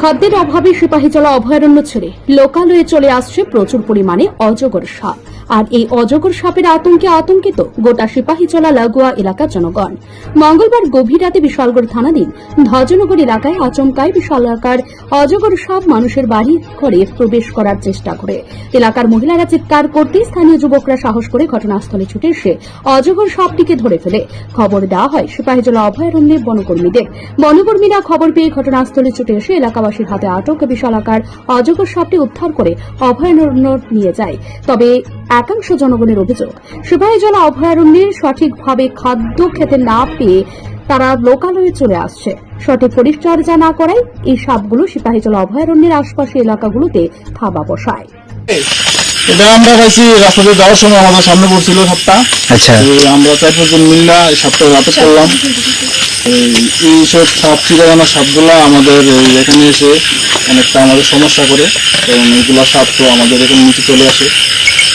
খাদ্যের অভাবে সিপাহীজলা অভয়ারণ্য ছেড়ে লোকালয়ে চলে আসছে প্রচুর পরিমাণে অজগর সাপ। আর এই অজগর সাপের আতঙ্কে আতঙ্কিত গোটা সিপাহীজলা লাগোয়া এলাকার জনগণ। মঙ্গলবার গভীর রাতে বিশালগড় থানাধীন ধ্বজনগর এলাকায় আচমকায় বিশাল আকার অজগর সাপ মানুষের বাড়ি ঘরে প্রবেশ করার চেষ্টা করে। এলাকার মহিলারা চিৎকার করতে স্থানীয় যুবকরা সাহস করে ঘটনাস্থলে ছুটে এসে অজগর সাপটিকে ধরে ফেলে। খবর দেওয়া হয় সিপাহীজলা অভয়ারণ্যের বনকর্মীদের। বনকর্মীরা খবর পেয়ে ঘটনাস্থলে ছুটে এসে এলাকাবাসীর হাতে আটক বিশালাকার অজগর সাপটি উদ্ধার করে অভয়ারণ্য নিয়ে যায়। তবে একাংশ জনগণের অভিযোগ সিপাহীজলা অভয়ারণ্যে সঠিকভাবে খাদ্য খেতে না পেয়ে তারা লোকালয়ে চলে আসছে। সঠিক পরিচর্যা না করায় এই সাপগুলো সিপাহীজলা অভয়ারণ্যের আশপাশের এলাকাগুলোতে থাবা বসায়। এটা আমরা পাইছি রাস্তাতে যাওয়ার সময় আমাদের সামনে পড়ছিল সাপটা। আচ্ছা। আমরা চার পাঁচজন মিল্লা এই সাপটা রাতে করলাম। এই- সব সাপ চিরাগানা সাপগুলা আমাদের এখানে এসে অনেকটা আমাদের সমস্যা করে কারণ এইগুলা সাপ তো আমাদের এখানে নিচে চলে আসে।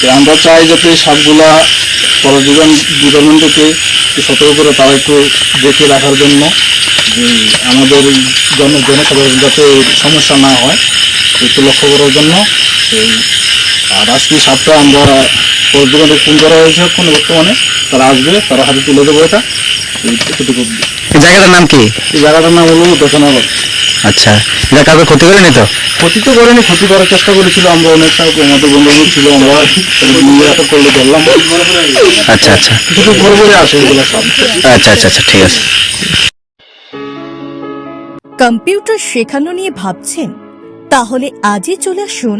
তো আমরা চাই যাতে এই সাপগুলা পরে ডিপার্টমেন্টকে একটু সতর্ক করে তারা একটু দেখে রাখার জন্য আমাদের জন জনসাধারণ যাতে সমস্যা না হয় একটু লক্ষ্য করার জন্য। এই আর আজকে সাপটা আমরা পর্যটন ফোন করা হয়েছে ফোন বর্তমানে। তারা আসবে তারা হাতে তুলে দেবো এটা। এতটুকু। এই জায়গাটার নাম কি? এই জায়গাটার নাম হলো দশনগর। আচ্ছা। এটা কাউকে ক্ষতি করেনি তো? ক্ষতি তো করেনি ক্ষতি করার চেষ্টা করেছিল। আমরা অনেকটা আমাদের বন্ধু ছিল আমরা নিয়ে করলে ধরলাম। আচ্ছা আচ্ছা। কিছু ঘর ঘরে আসে এগুলো সব। আচ্ছা আচ্ছা আচ্ছা ঠিক আছে। কম্পিউটার শেখানো নিয়ে ভাবছেন? তাহলে আজই চলে আসুন